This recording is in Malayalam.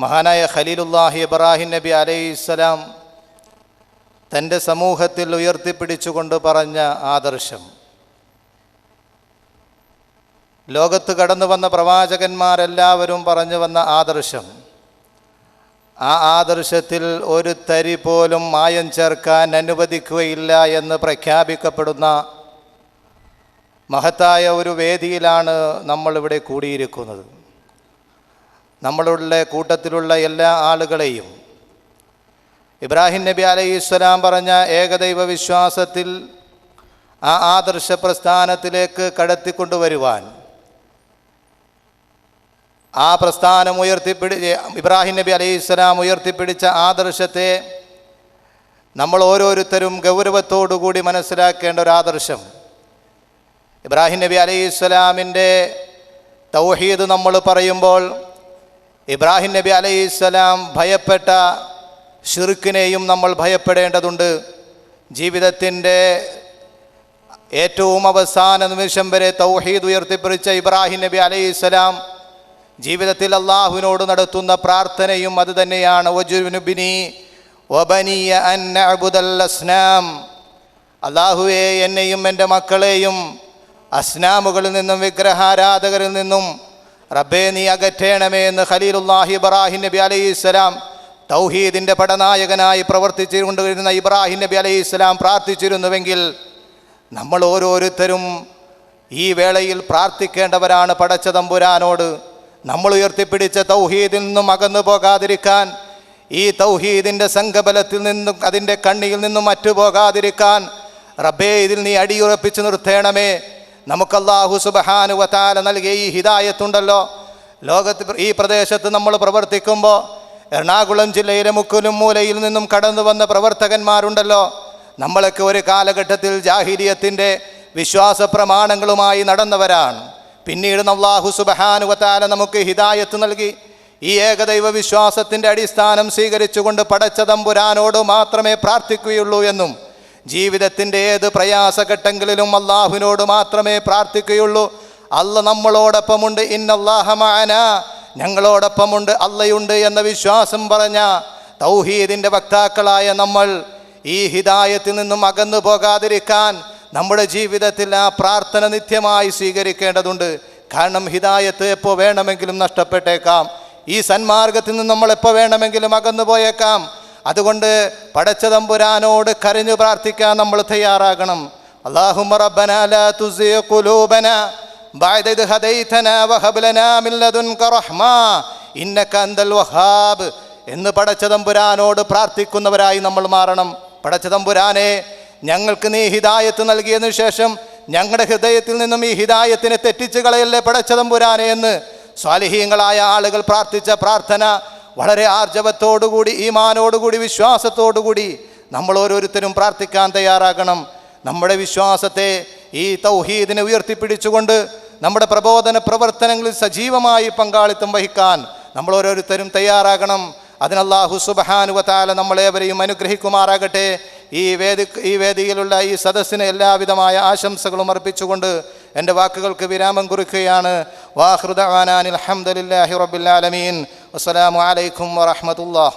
മഹാനായ ഖലീലുല്ലാഹി ഇബ്രാഹിം നബി അലൈഹിസ്സലാം തന്റെ സമൂഹത്തിൽ ഉയർത്തിപ്പിടിച്ചുകൊണ്ട് പറഞ്ഞ ആദർശം. ലോകത്ത് കടന്നു വന്ന പ്രവാചകന്മാരെല്ലാവരും പറഞ്ഞു വന്ന ആദർശം. ആ ആദർശത്തിൽ ഒരു തരി പോലും മായം ചേർക്കാൻ അനുവദിക്കുകയില്ല എന്ന് പ്രഖ്യാപിക്കപ്പെടുന്ന മഹത്തായ ഒരു വേദിയിലാണ് നമ്മളിവിടെ കൂടിയിരിക്കുന്നത്. നമ്മളുടെ കൂട്ടത്തിലുള്ള എല്ലാ ആളുകളെയും ഇബ്രാഹിം നബി അലൈഹി പറഞ്ഞ ഏകദൈവ വിശ്വാസത്തിൽ ആ ആദർശ പ്രസ്ഥാനത്തിലേക്ക് കടത്തിക്കൊണ്ടുവരുവാൻ ആ പ്രസ്ഥാനം ഉയർത്തിപ്പിടി ഇബ്രാഹിം നബി അലൈഹി സ്വലാം ഉയർത്തിപ്പിടിച്ച ആദർശത്തെ നമ്മൾ ഓരോരുത്തരും ഗൗരവത്തോടുകൂടി മനസ്സിലാക്കേണ്ട ഒരു ആദർശം. ഇബ്രാഹിം നബി അലൈഹി സ്വലാമിന്റെ തൗഹീദ് നമ്മൾ പറയുമ്പോൾ ഇബ്രാഹിം നബി അലൈഹി സ്വലാം ഭയപ്പെട്ട ഷിർക്കിനെയും നമ്മൾ ഭയപ്പെടേണ്ടതുണ്ട്. ജീവിതത്തിന്റെ ഏറ്റവും അവസാന നിമിഷം വരെ തൗഹീദ് ഉയർത്തിപ്പിടിച്ച ഇബ്രാഹിം നബി അലൈഹി സ്വലാം ജീവിതത്തിൽ അള്ളാഹുവിനോട് നടത്തുന്ന പ്രാർത്ഥനയും അത് തന്നെയാണ്. അൻ നഅ്ബുദൽ അസ്നാം. അള്ളാഹുവെ എന്നെയും എന്റെ മക്കളെയും അസ്നാമുകളിൽ നിന്നും വിഗ്രഹാരാധകരിൽ നിന്നും റബ്ബേ നീ അകറ്റേണമേ എന്ന് ഖലീലുല്ലാഹി ഇബ്രാഹിം നബി അലൈഹി ഇസ്ലാം തൗഹീദിന്റെ പടനായകനായി പ്രവർത്തിച്ചുകൊണ്ടിരുന്ന ഇബ്രാഹിം നബി അലൈഹി ഇസ്ലാം പ്രാർത്ഥിച്ചിരുന്നുവെങ്കിൽ നമ്മൾ ഓരോരുത്തരും ഈ വേളയിൽ പ്രാർത്ഥിക്കേണ്ടവരാണ് പടച്ച തമ്പുരാനോട് നമ്മൾ ഉയർത്തിപ്പിടിച്ച തൗഹീദിൽ നിന്നും അകന്നു പോകാതിരിക്കാൻ ഈ തൗഹീദിന്റെ സംഘബലത്തിൽ നിന്നും അതിന്റെ കണ്ണിയിൽ നിന്നും മറ്റു പോകാതിരിക്കാൻ റബ്ബേ ഇതിൽ നീ അടിയുറപ്പിച്ചു നിർത്തേണമേ. നമുക്ക് സുബഹാനുവത്താല നൽകിയ ഈ ഹിദായത്തുണ്ടല്ലോ. ലോകത്ത് ഈ പ്രദേശത്ത് നമ്മൾ പ്രവർത്തിക്കുമ്പോൾ എറണാകുളം ജില്ലയിലെ മുക്കിലും മൂലയിൽ നിന്നും കടന്നു വന്ന പ്രവർത്തകന്മാരുണ്ടല്ലോ. നമ്മളൊക്കെ ഒരു കാലഘട്ടത്തിൽ ജാഹിരിയത്തിന്റെ വിശ്വാസ പ്രമാണങ്ങളുമായി നടന്നവരാണ്. പിന്നീട് നല്ലാഹു സുബഹാനുവത്താല നമുക്ക് ഹിദായത്ത് നൽകി. ഈ ഏകദൈവ വിശ്വാസത്തിന്റെ അടിസ്ഥാനം സ്വീകരിച്ചുകൊണ്ട് പടച്ച തമ്പുരാനോട് മാത്രമേ പ്രാർത്ഥിക്കുകയുള്ളൂ എന്നും ജീവിതത്തിന്റെ ഏത് പ്രയാസഘട്ടങ്ങളിലും അള്ളാഹുവിനോട് മാത്രമേ പ്രാർത്ഥിക്കുകയുള്ളൂ. അല്ല നമ്മളോടൊപ്പമുണ്ട്. ഇന്നല്ലാഹമാന ഞങ്ങളോടൊപ്പമുണ്ട്. അല്ലയുണ്ട് എന്ന വിശ്വാസം പറഞ്ഞ തൗഹീദിന്റെ വക്താക്കളായ നമ്മൾ ഈ ഹിതായത്തിൽ നിന്നും അകന്നു പോകാതിരിക്കാൻ നമ്മുടെ ജീവിതത്തിൽ ആ പ്രാർത്ഥന നിത്യമായി സ്വീകരിക്കേണ്ടതുണ്ട്. കാരണം ഹിതായത്ത് എപ്പോൾ വേണമെങ്കിലും നഷ്ടപ്പെട്ടേക്കാം. ഈ സന്മാർഗത്തിൽ നിന്ന് നമ്മൾ എപ്പോൾ വേണമെങ്കിലും അകന്നു പോയേക്കാം. അതുകൊണ്ട് പടച്ച തമ്പുരാനോട് കരഞ്ഞു പ്രാർത്ഥിക്കാൻ നമ്മൾ തയ്യാറാകണം اللهم ربنا لا تزغ قلوبنا بعد إذ هديتنا وهب لنا من لدنك رحمة إنك أنت الوهاب എന്ന് പടച്ച തമ്പുരാനോട് പ്രാർത്ഥിക്കുന്നവരായി നമ്മൾ മാറണം പടച്ച തമ്പുരാനെ ഞങ്ങൾക്ക് നീ ഹിദായത്ത് നൽകിയതിനു ശേഷം ഞങ്ങളുടെ ഹൃദയത്തിൽ നിന്നും ഈ ഹിദായത്തിനെ തെറ്റിച്ച് കളയല്ലേ പടച്ച തമ്പുരാനെ എന്ന് സ്വാലിഹീങ്ങളായ ആളുകൾ പ്രാർത്ഥിച്ച പ്രാർത്ഥന വളരെ ആർജവത്തോടുകൂടി ഈമാനോടുകൂടി വിശ്വാസത്തോടുകൂടി നമ്മൾ ഓരോരുത്തരും പ്രാർത്ഥിക്കാൻ തയ്യാറാകണം. നമ്മുടെ വിശ്വാസത്തെ ഈ തൗഹീദിനെ ഉയർത്തിപ്പിടിച്ചുകൊണ്ട് നമ്മുടെ പ്രബോധന പ്രവർത്തനങ്ങളിൽ സജീവമായി പങ്കാളിത്തം വഹിക്കാൻ നമ്മൾ ഓരോരുത്തരും തയ്യാറാകണം. അതിനല്ലാഹു സുബഹാനുവത്താല നമ്മളേവരെയും അനുഗ്രഹിക്കുമാറാകട്ടെ. ഈ വേദി ഈ വേദിയിലുള്ള ഈ സദസ്സിന് എല്ലാവിധമായ ആശംസകളും അർപ്പിച്ചുകൊണ്ട് എന്റെ വാക്കുകൾക്ക് വിരാമം കുറിക്കുകയാണ്. വാഹൃദാനാൻ അലഹമുല്ലാഹി والسلام عليكم ورحمة الله.